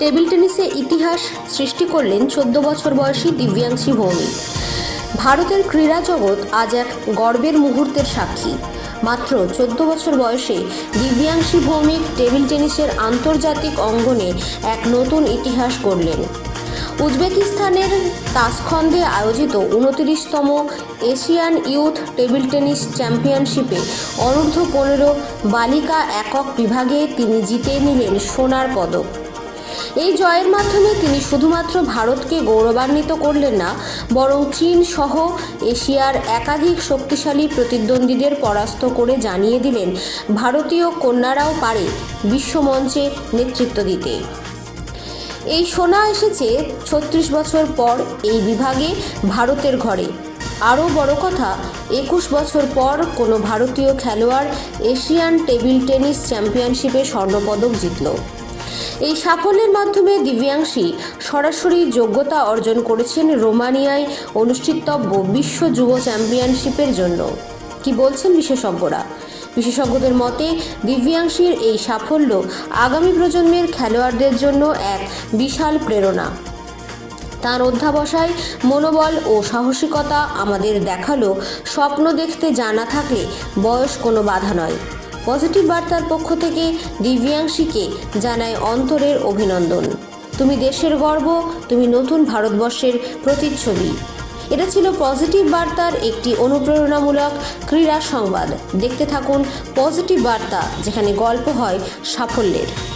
Table টেনিসে ইতিহাস সৃষ্টি করলেন চোদ্দ বছর বয়সী দিব্যাংশী ভৌমিক। ভারতের ক্রীড়া জগৎ আজ এক গর্বের মুহূর্তের সাক্ষী। মাত্র চোদ্দ বছর বয়সে দিব্যাংশী ভৌমিক টেবিল টেনিসের আন্তর্জাতিক অঙ্গনে এক নতুন ইতিহাস গড়লেন। উজবেকিস্তানের তাসখন্দে আয়োজিত উনতিরিশতম এশিয়ান ইউথ টেবিল টেনিস চ্যাম্পিয়নশিপে অনূর্ধ্ব পনেরো বালিকা একক বিভাগে তিনি জিতে নিলেন সোনার পদক। এই জয়ের মাধ্যমে তিনি শুধুমাত্র ভারতকে গৌরবান্বিত করলেন না, বরং চীন সহ এশিয়ার একাধিক শক্তিশালী প্রতিদ্বন্দ্বীদের পরাস্ত করে জানিয়ে দিলেন, ভারতীয় কন্যারাও পারে বিশ্বমঞ্চে নেতৃত্ব দিতে। এই সোনা এসেছে ছত্রিশ বছর পর এই বিভাগে ভারতের ঘরে। আরও বড় কথা, একুশ বছর পর কোনো ভারতীয় খেলোয়াড় এশিয়ান টেবিল টেনিস চ্যাম্পিয়নশিপে স্বর্ণপদক জিতল। এই সাফল্যের মাধ্যমে দিব্যাংশী সরাসরি যোগ্যতা অর্জন করেছেন রোমানিয়ায় অনুষ্ঠিতব্য বিশ্ব যুব চ্যাম্পিয়নশিপের জন্য। কি বলছেন বিশেষজ্ঞরা? বিশেষজ্ঞদের মতে, দিব্যাংশীর এই সাফল্য আগামী প্রজন্মের খেলোয়াড়দের জন্য এক বিশাল প্রেরণা। তার অধ্যাবসায় মনোবল ও সাহসিকতা আমাদের দেখাল, স্বপ্ন দেখতে জানা থাকলে বয়স কোনো বাধা নয়। পজিটিভ বার্তার পক্ষ থেকে দিব্যাংশীকে জানায় অন্তরের অভিনন্দন। তুমি দেশের গর্ব, তুমি নতুন ভারতবর্ষের প্রতিচ্ছবি। এটা ছিল পজিটিভ বার্তার একটি অনুপ্রেরণামূলক ক্রীড়া সংবাদ। দেখতে থাকুন পজিটিভ বার্তা, যেখানে গল্প হয় সাফল্যের।